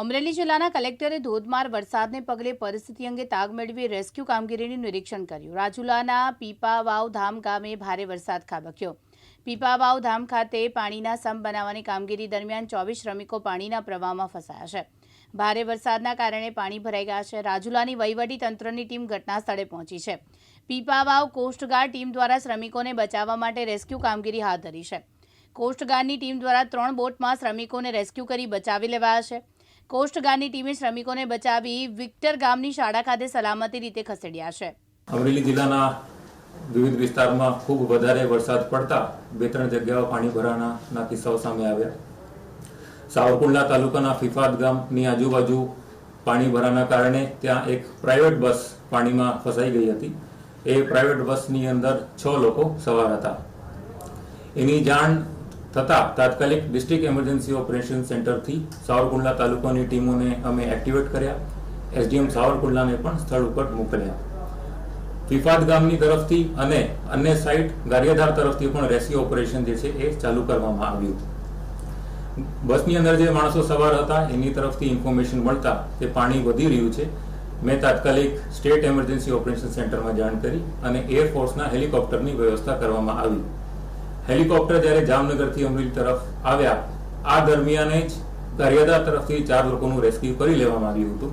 અમરેલી જિલ્લાના કલેક્ટરે ધોધમાર વરસાદને પગલે પરિસ્થિતિ અંગે તાગ મેળવી રેસ્ક્યુ કામગીરીનું નિરીક્ષણ કર્યું. રાજુલાના પીપાવાવ ધામ ગામે ભારે વરસાદ ખાબક્યો. પીપાવાવ ધામ ખાતે પાણીના સમ બનાવવાની કામગીરી દરમિયાન ચોવીસ શ્રમિકો પાણીના પ્રવાહમાં ફસાયા છે. ભારે વરસાદના કારણે પાણી ભરાઈ ગયા છે. રાજુલાની વહીવટી તંત્રની ટીમ ઘટના સ્થળે પહોંચી છે. પીપાવાવ કોસ્ટગાર્ડ ટીમ દ્વારા શ્રમિકોને બચાવવા માટે રેસ્ક્યુ કામગીરી હાથ ધરી છે. કોસ્ટગાર્ડની ટીમ દ્વારા ત્રણ બોટમાં શ્રમિકોને રેસ્ક્યુ કરી બચાવી લેવાયા છે. કોસ્ટગાર્ડની ટીમે શ્રમિકોને બચાવી વિક્ટર ગામની શાળા ખાતે સલામતી રીતે ખસેડ્યા છે. અમરેલી જિલ્લાના વિવિધ વિસ્તારમાં ખૂબ વધારે વરસાદ પડતા બે ત્રણ જગ્યાઓ પાણી ભરાવાના કિસ્સાઓ સામે આવ્યા. સાવરકુંડલા તાલુકાના ફિફાદ ગામની આજુબાજુ પાણી ભરાના કારણે ત્યાં એક પ્રાઇવેટ બસ પાણીમાં ફસાઈ ગઈ હતી. એ પ્રાઇવેટ બસની અંદર છ લોકો સવાર હતા. એની જાણ થતાં તાત્કાલિક ડિસ્ટ્રિક્ટ એમરજન્સી ઓપરેશન સેન્ટરથી સાવરકુંડલા તાલુકાની ટીમોને અમે એક્ટિવેટ કર્યા. એસડીએમ સાવરકુંડલાને પણ સ્થળ ઉપર મોકલ્યા. ફિફાદ ગામની તરફથી અને અન્ય સાઇટ ગારિયાધાર તરફથી પણ રેસ્ક્યુ ઓપરેશન જે છે એ ચાલુ કરવામાં આવ્યું. બસની અંદર જે માણસો સવાર હતા, એની તરફથી ઇન્ફોર્મેશન મળતા કે પાણી વધી રહ્યું છે. મેં તાત્કાલિક સ્ટેટ એમરજન્સી ઓપરેશન સેન્ટરમાં જાણ કરી અને એરફોર્સના હેલિકોપ્ટરની વ્યવસ્થા કરવામાં આવી. હેલિકોપ્ટર જ્યારે જામનગરથી અમરેલી તરફ આવ્યા, આ દરમિયાન જ ગરિયાદા તરફથી ચાર લોકોનું રેસ્ક્યુ કરી લેવામાં આવ્યું હતું.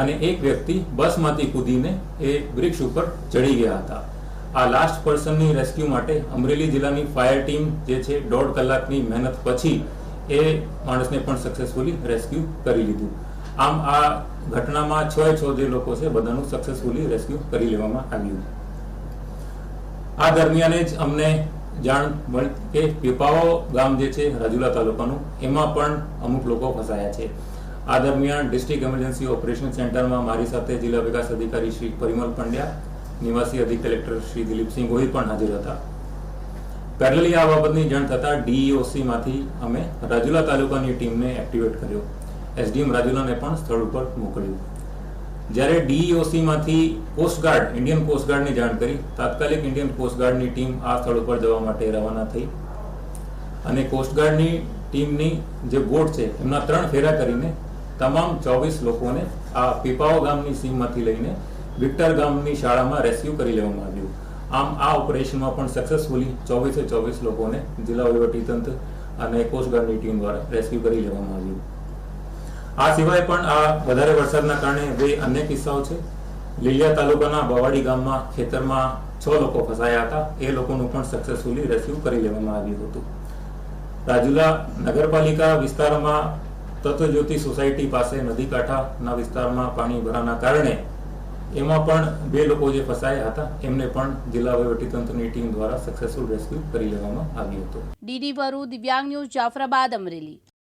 અને એક વ્યક્તિ બસમાંથી કૂદીને એ વૃક્ષ ઉપર ચડી ગયા હતા. આ લાસ્ટ પર્સનની રેસ્ક્યુ માટે અમરેલી જિલ્લાની ફાયર ટીમ જે છે, દોઢ કલાકની મહેનત પછી એ માણસને પણ સક્સેસફુલી રેસ્ક્યુ કરી લીધું. આમ આ ઘટનામાં છ છ જે લોકો છે, બધાનું સક્સેસફુલી રેસ્ક્યુ કરી લેવામાં આવ્યું. આ દરમિયાન જ અમને જાણ કે પીપાવો ગામ જે છે, રાજુલા તાલુકાનું, એમાં પણ અમુક લોકો ફસાયા છે. આ દરમિયાન ડિસ્ટ્રિક્ટ એમરજન્સી ઓપરેશન સેન્ટરમાં મારી સાથે જિલ્લા વિકાસ અધિકારી શ્રી પરિમલ પંડ્યા, નિવાસી અધિક કલેક્ટર શ્રી દિલીપસિંહ ગોહિલ પણ હાજર હતા. પેરેલલી આ બાબતની જાણ થતાં ડીઈઓસી માંથી અમે રાજુલા તાલુકાની ટીમને એક્ટિવેટ કર્યો. એસડીએમ રાજુલાને પણ સ્થળ ઉપર મોકલ્યું. જ્યારે ડીઈઓસી માંથી કોસ્ટગાર્ડ ઇન્ડિયન કોસ્ટગાર્ડની જાણ કરી, તાત્કાલિક ઇન્ડિયન કોસ્ટગાર્ડની ટીમ આ સ્થળ ઉપર જવા માટે રવાના થઈ. અને કોસ્ટગાર્ડની ટીમની જે બોટ છે, એમના ત્રણ ફેરા કરીને તમામ ચોવીસ લોકોને આ પીપાઓ ગામની સીમમાંથી લઈને વિક્ટર ગામની શાળામાં રેસ્ક્યુ કરી લેવામાં આવ્યું. આમ આ ઓપરેશનમાં પણ સક્સેસફુલી ચોવીસે ચોવીસ લોકોને જિલ્લા વહીવટીતંત્ર અને કોસ્ટગાર્ડની ટીમ દ્વારા રેસ્ક્યુ કરી લેવામાં આવ્યું. આ સિવાય પણ આ વધારે વરસાદના કારણે બે અન્ય કિસ્સાઓ છે. લીલિયા તાલુકાના બવાડી ગામમાં ખેતરમાં છ લોકો ફસાયા હતા. એ લોકોનું પણ સક્સેસફુલી રેસ્ક્યુ કરી લેવામાં આવ્યું હતું. રાજુલા નગરપાલિકા વિસ્તારમાં તત્વજ્યોતિ સોસાયટી પાસે નદી કાંઠાના વિસ્તારમાં પાણી ભરાના કારણે એમાં પણ બે લોકો જે ફસાયા હતા, એમને પણ જિલ્લા વહીવટીતંત્રની ટીમ દ્વારા સક્સેસફુલ રેસ્ક્યુ કરી લેવામાં આવ્યું હતું. ડીડી વરુ દિવ્યાંગ ન્યૂઝ જાફરાબાદ અમરેલી.